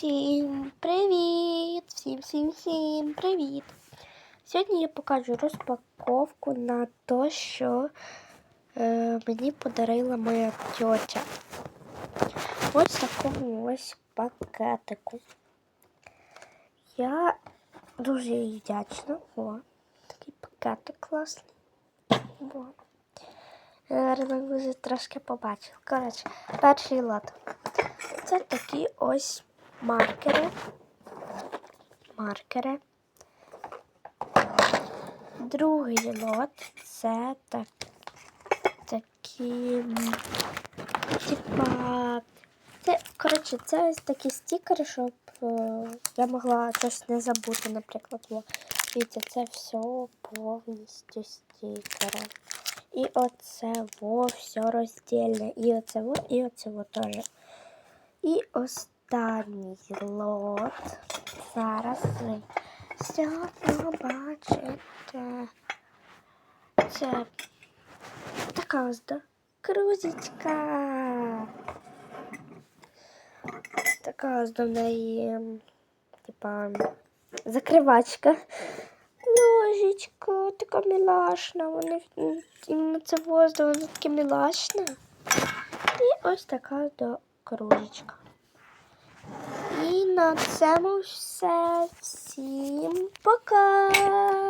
Всім привіт! Всім всім всім привіт! Сьогодні я покажу розпаковку на те, що е, мені подарила моя тьотя. Ось такому ось пакетику. Я дуже їй вдячна. О, такий пакетик класний. О. Ви вже трошки побачили. Коротше, перший лот. Це такі ось маркери. Маркери. Другий лот це так, такі, типа, це, коротше, це ось такі стікери, щоб е, я могла щось не забути, наприклад. О, Дивіться, це все повністю стікери. І оце во все роздільне. І оце во, і оце во теж. І останній лот. Зараз ви все побачите. Це така ось да, крузечка. Така ось до неї, типа, закривачка. Ложечка, така мілашна. Вони іменно це воздух, вона таке мілашне. І ось така до кружечка. На цьому все. Всім пока!